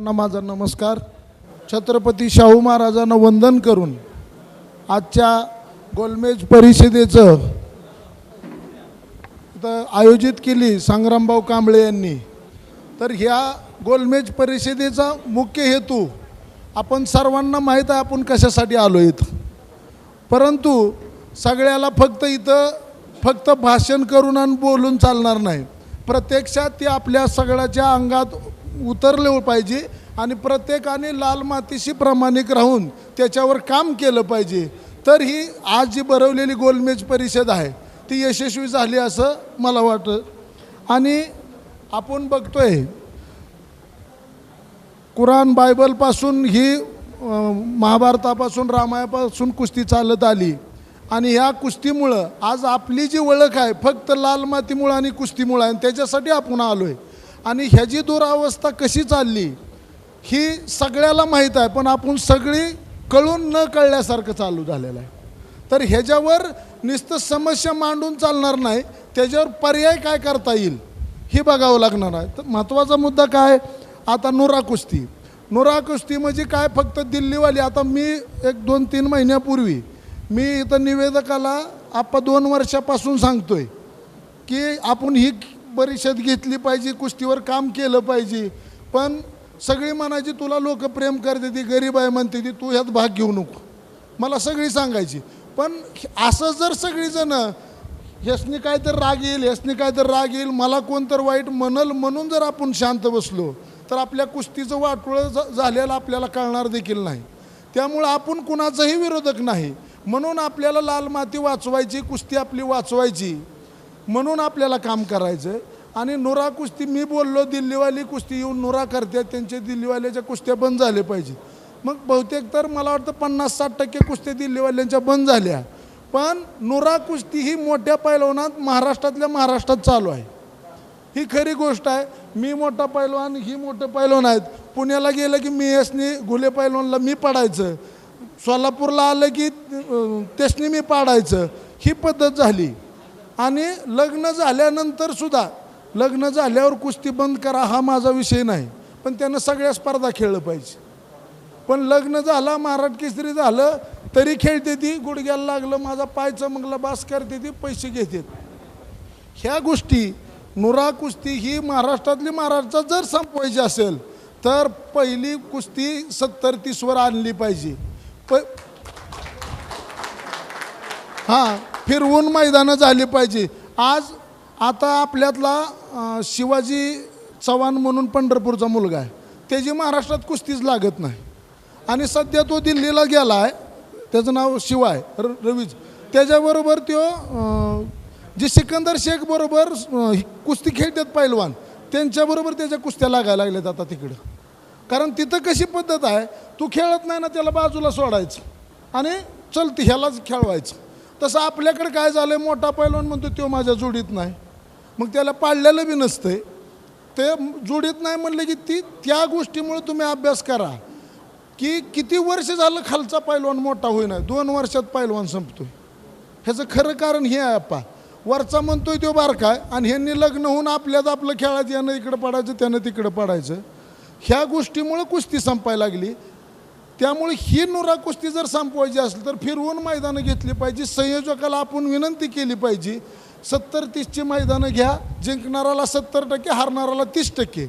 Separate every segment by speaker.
Speaker 1: माझा नमस्कार. छत्रपती शाहू महाराजांना वंदन करून आजच्या गोलमेज परिषदेचं इथं आयोजित केली संग्रामभाऊ कांबळे यांनी. तर ह्या गोलमेज परिषदेचा मुख्य हेतू आपण सर्वांना माहीत आहे आपण कशासाठी आलो इथं. परंतु सगळ्याला फक्त इथं फक्त भाषण करून आणि बोलून चालणार नाही. प्रत्यक्षात ते आपल्या सगळ्याच्या अंगात उतरले पाहिजे आणि प्रत्येकाने लाल मातीशी प्रामाणिक राहून त्याच्यावर काम केलं पाहिजे. तर ही आज जी भरवलेली गोलमेज परिषद आहे ती यशस्वी झाली असं मला वाटतं. आणि आपण बघतोय कुराण बायबलपासून ही महाभारतापासून रामायणापासून कुस्ती चालत आली. आणि ह्या कुस्तीमुळं आज आपली जी ओळख आहे फक्त लाल मातीमुळं आणि कुस्तीमुळं आहे आणि त्याच्यासाठी आपण आलो आहे आणि ह्याची दुरावस्था कशी चालली ही सगळ्याला माहीत आहे पण आपण सगळी कळून न कळल्यासारखं चालू झालेलं आहे. तर ह्याच्यावर नुसतं समस्या मांडून चालणार नाही त्याच्यावर पर्याय काय करता येईल हे बघावं लागणार आहे. तर महत्त्वाचा मुद्दा काय आता नुरा कुस्ती. नुरा कुस्ती म्हणजे काय फक्त दिल्लीवाली आता मी एक दोन तीन महिन्यापूर्वी मी इथं निवेदकाला आपा दोन वर्षापासून सांगतोय की आपण ही परिषद घेतली पाहिजे कुस्तीवर काम केलं पाहिजे. पण सगळी म्हणायची तुला लोक प्रेम करते ती गरीब आहे म्हणते ती तू ह्यात भाग घेऊ नको. मला सगळी सांगायची. पण असं जर सगळीजणं ह्यासनी काय तर राग येईल ह्यासनी काय तर राग येईल मला कोण तर वाईट म्हणल म्हणून जर आपण शांत बसलो तर आपल्या कुस्तीचं वाटोळं झालेलं आपल्याला कळणार देखील नाही. त्यामुळं आपण कुणाचाही विरोधक नाही. म्हणून आपल्याला लाल माती वाचवायची कुस्ती आपली वाचवायची. म्हणून आपल्याला काम करायचं आणि नुरा कुस्ती मी बोललो दिल्लीवाली कुस्ती येऊन नुरा करतात त्यांचे दिल्लीवाल्याच्या कुस्त्या बंद झाले पाहिजे मग बहुतेक तर मला वाटतं पन्नास साठ टक्के कुस्त्या दिल्लीवाल्यांच्या बंद झाल्या. पण नुरा कुस्ती ही मोठ्या पैलवानात महाराष्ट्रातल्या महाराष्ट्रात चालू आहे. ही खरी गोष्ट आहे. मी मोठा पैलवान ही मोठं पैलवान आहेत. पुण्याला गेलं की मी एसनी घुले पैलवानला मी पाडायचं. सोलापूरला आलं की तेसनी मी पाडायचं. ही पद्धत झाली. आणि लग्न झाल्यानंतर सुद्धा लग्न झाल्यावर कुस्ती बंद करा हा माझा विषय नाही पण त्यानं सगळ्या स्पर्धा खेळलं पाहिजे. पण लग्न झाला महाराज केसरी झालं तरी खेळते ती गुडघ्याला लागलं माझा पाय चमकला बास करते ती पैसे घेते. ह्या गोष्टी नुरा कुस्ती ही महाराष्ट्रातली महाराष्ट्रात जर संपवायची असेल तर पहिली कुस्ती सत्तर तीसवर आणली पाहिजे. प हां फिरवून मैदानं झाली पाहिजे. आज आता आपल्यातला शिवाजी चव्हाण म्हणून पंढरपूरचा मुलगा आहे. त्याची महाराष्ट्रात कुस्तीच लागत नाही. आणि सध्या तो दिल्लीला गेला आहे त्याचं नाव शिवाय र रवीज. त्याच्याबरोबर तो जे सिकंदर शेख बरोबर कुस्ती खेळतात पैलवान त्यांच्याबरोबर त्याच्या कुस्त्या लागायला लागल्यात आता तिकडं. कारण तिथं कशी पद्धत आहे तू खेळत नाही ना त्याला बाजूला सोडायचं. आणि चल ह्यालाच खेळवायचं. तसं आपल्याकडे काय झालं आहे मोठा पैलवान म्हणतो तो माझ्या जोडीत नाही. मग त्याला पाळलेलं बी नसतंय. ते जोडीत नाही म्हणलं की ती त्या गोष्टीमुळे तुम्ही अभ्यास करा. की किती वर्ष झालं खालचा पैलवान मोठा होईना दोन वर्षात पैलवान संपतोय. ह्याचं खरं कारण हे आहे अप्पा वरचा म्हणतोय तो बारकाय आणि ह्यांनी लग्न होऊन आपल्यात आपलं खेळायचं यानं इकडं पडायचं त्यानं तिकडं पडायचं. ह्या गोष्टीमुळं कुस्ती संपायला लागली. त्यामुळे ही नुरा कुस्ती जर संपवायची असेल तर फिरवून मैदानं घेतली पाहिजे. संयोजकाला आपण विनंती केली पाहिजे सत्तर तीसची मैदानं घ्या जिंकणाराला सत्तर टक्के हारणाराला तीस टक्के.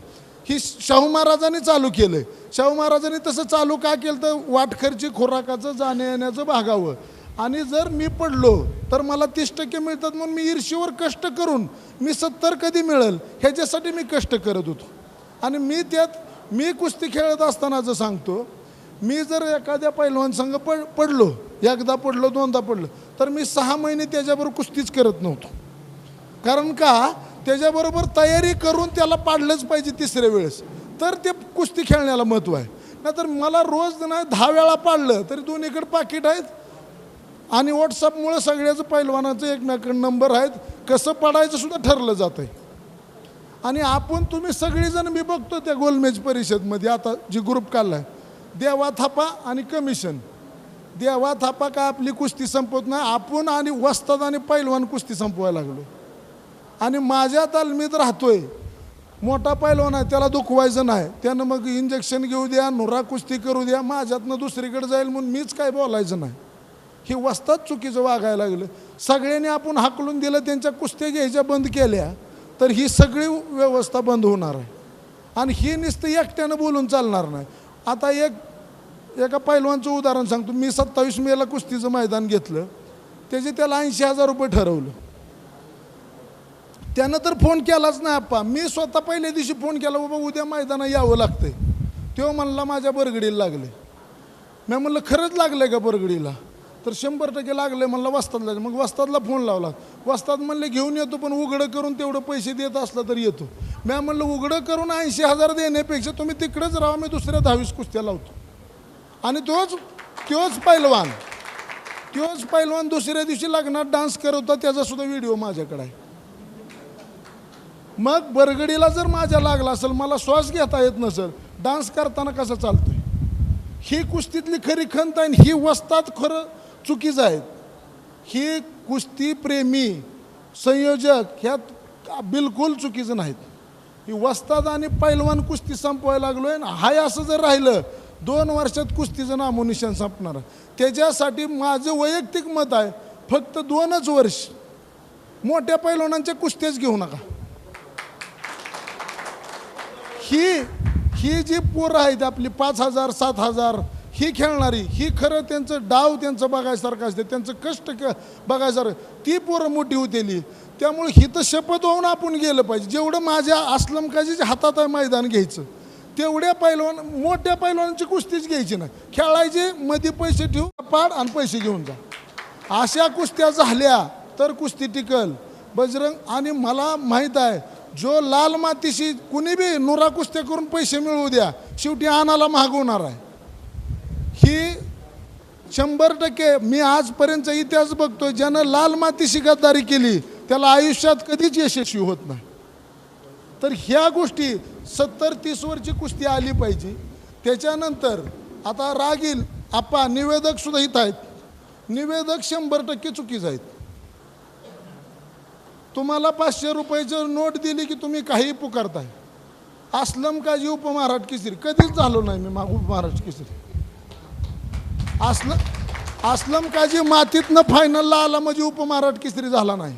Speaker 1: ही शाहू महाराजांनी चालू केलं आहे शाहू महाराजांनी तसं चालू का केलं तर वाटखर्ची खुराकाचं जाण्या येण्याचं भागावं. आणि जर मी पडलो तर मला तीस टक्के मिळतात म्हणून मी ईर्षीवर कष्ट करून मी सत्तर कधी मिळेल ह्याच्यासाठी मी कष्ट करत होतो. आणि मी त्यात मी कुस्ती खेळत असतानाचं सांगतो मी जर एखाद्या पैलवान संघ पड पडलो एकदा पडलो दोनदा पडलो तर मी सहा महिने त्याच्याबरोबर कुस्तीच करत नव्हतो. कारण का? त्याच्याबरोबर तयारी करून त्याला पाडलंच पाहिजे तिसऱ्या वेळेस. तर ते कुस्ती खेळण्याला महत्त्व आहे. नाहीतर मला रोज नाही दहा वेळा पाडलं तरी दोन्हीकडे पाकिट आहेत. आणि व्हॉट्सअपमुळे सगळ्याचं पैलवानाचं एकमेकांना नंबर आहेत. कसं पडायचं सुद्धा ठरलं जातं आहे आणि आपण तुम्ही सगळेजण मी बघतो त्या गोलमेज परिषदमध्ये आता जी ग्रुप काढला आहे देवा थापा आणि कमिशन देवा थापा का आपली कुस्ती संपवत नाही? आपण आणि वस्ताद आणि पैलवान कुस्ती संपवायला लागलो. आणि माझ्या तालमीत राहतोय. मोठा पैलवान आहे त्याला दुखवायचं नाही. त्यानं मग इंजेक्शन घेऊ द्या नुरा कुस्ती करू द्या माझ्यातनं दुसरीकडे जाईल म्हणून मीच काय बोलायचं नाही. हे वस्तात चुकीचं वागायला लागलं. सगळ्यांनी आपण हाकलून दिलं त्यांच्या कुस्त्या घ्यायच्या बंद केल्या तर ही सगळी व्यवस्था बंद होणार आहे. आणि ही नुसतं एकट्यानं बोलून चालणार नाही. आता एक एका पैलवानचं उदाहरण सांगतो. मी सत्तावीस मेला कुस्तीचं मैदान घेतलं. त्याचे त्याला ऐंशी हजार रुपये ठरवलं. त्यानं तर फोन केलाच नाही आप्पा. मी स्वतः पहिल्या दिवशी फोन केला बाबा उद्या मैदानात यावं लागतंय. तेव्हा म्हणला माझ्या बरगडीला लागले मी म्हणलं खरंच लागलं का बरगडीला? तर शंभर टक्के लागले म्हणलं वस्तादला. मग वस्तादला फोन लावला. वस्ताद म्हणले घेऊन येतो पण उघडं करून तेवढं पैसे देत असला तर येतो. मी म्हणलं उघडं करून ऐंशी हजार देण्यापेक्षा तुम्ही तिकडेच राहा मी दुसऱ्या दहावीस कुस्त्या लावतो. आणि तोच तोच पैलवान तोच पैलवान दुसऱ्या दिवशी लग्नात डान्स करत होता त्याचा सुद्धा व्हिडिओ माझ्याकडे आहे. मग बरगडीला जर माझ्या लागला असेल मला श्वास घेता येत नसेल डान्स करताना कसं चालतोय? ही कुस्तीतली खरी खंत आहे आणि ही वस्तात खरं चुकीचं आहे ही कुस्ती प्रेमी संयोजक ह्यात बिलकुल चुकीचं नाहीत. ही वस्ताद आणि पैलवान कुस्ती संपवायला लागलो आहे हाय असं जर राहिलं दोन वर्षात कुस्तीचं नामोनिशन संपणार. त्याच्यासाठी माझं वैयक्तिक मत आहे फक्त दोनच वर्ष मोठ्या पैलवानांच्या कुस्त्याच घेऊ नका. ही ही जी पोरं आहेत आपली पाच हजार सात हजार ही खेळणारी ही खरं त्यांचं डाव त्यांचं बघायसारखं असते त्यांचं कष्ट क बघायसारखं. ती पोरं मोठी होतेली. त्यामुळे ही तर शपथ होऊन आपण गेलं पाहिजे. जेवढं माझ्या असलम काजीच्या हातात आहे मैदान घ्यायचं तेवढ्या पैलवान मोठ्या पैलवानांची कुस्तीच घ्यायची ना खेळायची मध्ये पैसे ठेवू पाड आणि पैसे घेऊन जा. अशा कुस्त्या झाल्या तर कुस्ती टिकल. बजरंग आणि मला माहीत आहे जो लाल मातीशी कुणी बी नुरा कुस्त्या करून पैसे मिळवू द्या शेवटी आणाला मागवणार आहे. ही शंभर टक्के मी आजपर्यंतचा इतिहास बघतोय ज्यानं लाल मातीशी गद्दारी केली त्याला आयुष्यात कधीच यशस्वी होत नाही. तर ह्या गोष्टी सत्तर तीस वरची कुस्ती आली पाहिजे. त्याच्यानंतर आता रागील आपा निवेदक सुद्धा इथं आहेत. निवेदक शंभर टक्के चुकीचं आहेत. तुम्हाला पाचशे रुपयाचं नोट दिली की तुम्ही काही पुकारताय. असलम काजी उपमहाराष्ट्र केसरी कधीच झालो नाही मी मा उपमहाराज केसरी. असलम असलम काजी मातीतनं फायनलला आला म्हणजे उपमहाराज किसरी झाला नाही.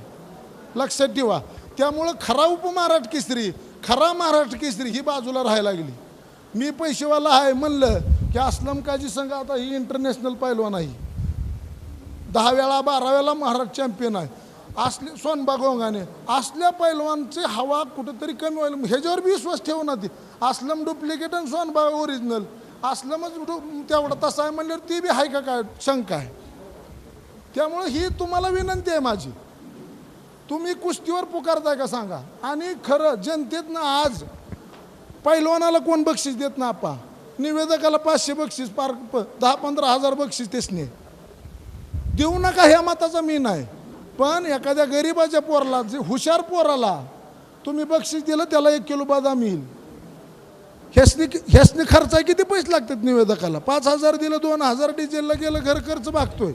Speaker 1: लक्षात ठेवा. त्यामुळं खरा उपमहाराज किसरी खरा महाराष्ट्र केसरी ही बाजूला राहायला लागली. मी पैसेवाला आहे म्हणलं की असलम काजी संघ आता ही इंटरनॅशनल पैलवान आहे. दहा वेळा बारा वेळा महाराष्ट्र चॅम्पियन आहे. असले सोनबा गोंगाने असल्या पैलवानची हवा कुठंतरी कमी व्हायला ह्याच्यावर विश्वास ठेवू ना ती असलम डुप्लिकेट आणि सोनबा ओरिजिनल असलमच म्हणजे तेवढा तसा आहे म्हणल्यावर ती बी आहे का काय? शंका आहे. त्यामुळं ही तुम्हाला विनंती आहे माझी. तुम्ही कुस्तीवर पुकारताय का सांगा? आणि खरं जनतेतनं आज पैलवानाला कोण बक्षीस देत ना आपा? निवेदकाला पाचशे बक्षीस पार प- दहा पंधरा हजार बक्षीस तेसने देऊ नका ह्या मताचा मी नाही. पण एखाद्या गरीबाच्या पोराला जे हुशार पोराला तुम्ही बक्षीस दिलं त्याला एक किलो बदाम येईल. ह्यासनी ह्यासनी खर्च किती पैसे लागतात निवेदकाला? पाच हजार दिलं दोन हजार डिझेलला गेलं घर खर्च मागतोय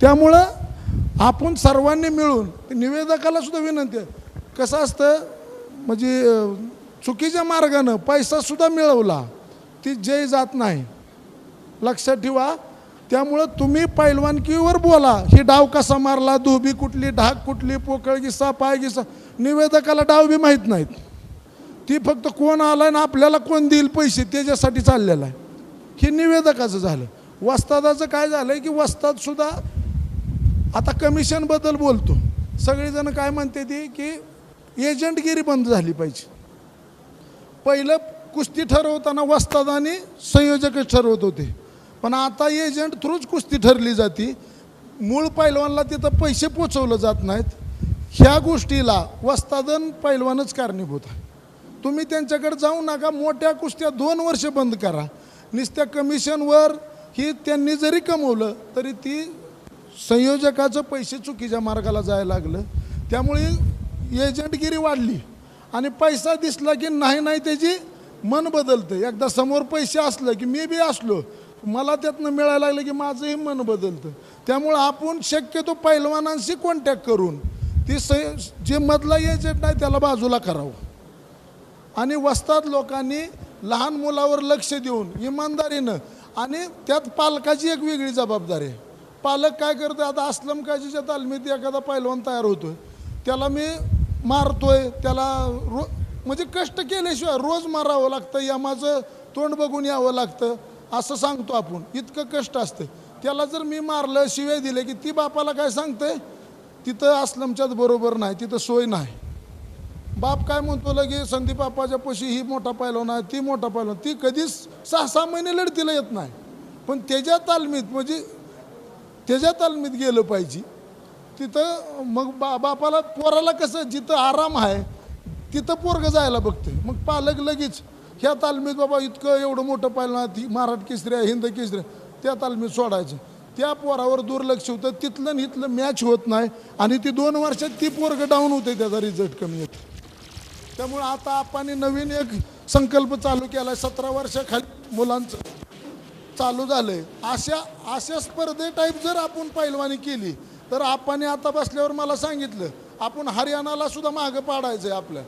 Speaker 1: त्यामुळं आपण सर्वांनी मिळून निवेदकाला सुद्धा विनंती आहे. कसं असतं म्हणजे चुकीच्या मार्गानं पैसासुद्धा मिळवला ती जय जात नाही. लक्षात ठेवा त्यामुळं तुम्ही पैलवानकीवर बोला ही डाव कसा मारला धोबी कुठली ढाक कुठली पोकळ गिसा पाय गिसा निवेदकाला डाव बी माहीत नाहीत. ती फक्त कोण आलाय ना आपल्याला कोण देईल पैसे त्याच्यासाठी चाललेलं आहे. हे निवेदकाचं झालं. वस्तादाचं काय झालंय की वस्ताद सुद्धा आता कमिशनबद्दल बोलतो. सगळेजण काय म्हणते ती की एजंटगिरी बंद झाली पाहिजे. पहिलं कुस्ती ठरवताना वस्ताद आणि संयोजकच ठरवत होते. पण आता एजंट थ्रूच कुस्ती ठरली जाते. मूळ पैलवानला तिथं पैसे पोचवलं जात नाहीत. ह्या गोष्टीला वस्तादन पैलवानच कारणीभूत आहे. तुम्ही त्यांच्याकडे जाऊ नका मोठ्या कुस्त्या दोन वर्ष बंद करा. नुसत्या कमिशनवर ही त्यांनी जरी कमवलं तरी ती संयोजकाचं पैसे चुकीच्या मार्गाला जायला लागलं. त्यामुळे एजंटगिरी वाढली. आणि पैसा दिसला की नाही नाही त्याची मन बदलतं. एकदा समोर पैसे असलं की मी बी असलो मला त्यातनं मिळायला लागलं की माझंही मन बदलतं. त्यामुळं आपण शक्यतो पैलवानांशी कॉन्टॅक्ट करून ती स जे मधला एजंट आहे त्याला बाजूला करावं. आणि वस्तात लोकांनी लहान मुलावर लक्ष देऊन इमानदारीनं आणि त्यात पालकाची एक वेगळी जबाबदारी आहे. पालक काय करतो आता असलम काजीच्या तालमीत एखादा पैलवान तयार होतो त्याला मी मारतोय त्याला रो म्हणजे कष्ट केल्याशिवाय रोज मारावं लागतं या माझं तोंड बघून यावं लागतं असं सांगतो आपण. इतकं कष्ट असतं. त्याला जर मी मारलं शिवाय दिले की ती बापाला काय सांगते तिथं असलमच्याच बरोबर नाही तिथं सोय नाही. बाप काय म्हणतो लगे संदीप बापाच्या पशी ही मोठा पैलवान आहे ती मोठा पैलवान. ती कधीच सहा सहा महिने लढतीला येत नाही. पण त्याच्या तालमीत म्हणजे त्याच्या तालमीत गेलं पाहिजे. तिथं मग बा बापाला पोराला कसं जिथं आराम आहे तिथं पोरगं जायला बघते मग पालक लगेच ह्या तालमीत बाबा इतकं एवढं मोठं पाहिलं ती मराठ केसरी आहे हिंद केसरी आहे, त्या तालमीत सोडायचं. त्या पोरावर दुर्लक्ष होतं. तिथलं आणि इथलं मॅच होत नाही. आणि ती दोन वर्षात ती पोरगं डाऊन होते त्याचा रिझल्ट कमी येतो त्यामुळं आता आपण नवीन एक संकल्प चालू केला आहे सतरा वर्षाखाली मुलांचं चालू झालंय. अशा अशा स्पर्धे टाईप जर आपण पैलवानी केली तर आपण आता बसल्यावर मला सांगितलं आपण हरियाणाला सुद्धा मागं पाडायचंय आपल्या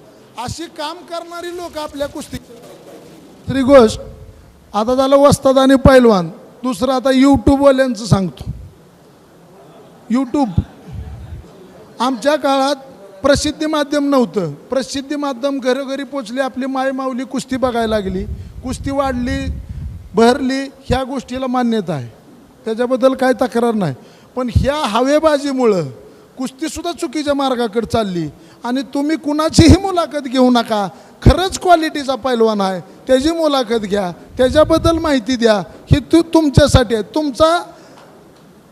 Speaker 1: अशी काम करणारी लोक आपल्या कुस्ती दुसरी गोष्ट आता झालं वस्ताद आणि पैलवान. दुसरं आता यूट्यूबवाल्यांचं सांगतो. यूट्यूब आमच्या काळात प्रसिद्धी माध्यम नव्हतं. प्रसिद्धी माध्यम घरोघरी पोचली आपली मायमावली कुस्ती बघायला लागली. कुस्ती वाढली भरली ह्या गोष्टीला मान्यता आहे. त्याच्याबद्दल काय तक्रार नाही. पण ह्या हवेबाजीमुळं कुस्तीसुद्धा चुकीच्या मार्गाकडे चालली. आणि तुम्ही कुणाचीही मुलाखत घेऊ नका. खरंच क्वालिटीचा पैलवान आहे. त्याची मुलाखत घ्या. त्याच्याबद्दल माहिती द्या. ही तू तुमच्यासाठी आहे. तुमचा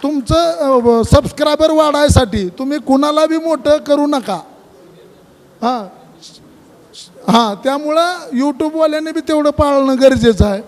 Speaker 1: तुमचं सबस्क्रायबर वाढायसाठी तुम्ही कुणाला बी मोठं करू नका. हां. हां त्यामुळं यूट्यूबवाल्याने बी तेवढं पाळणं गरजेचं आहे.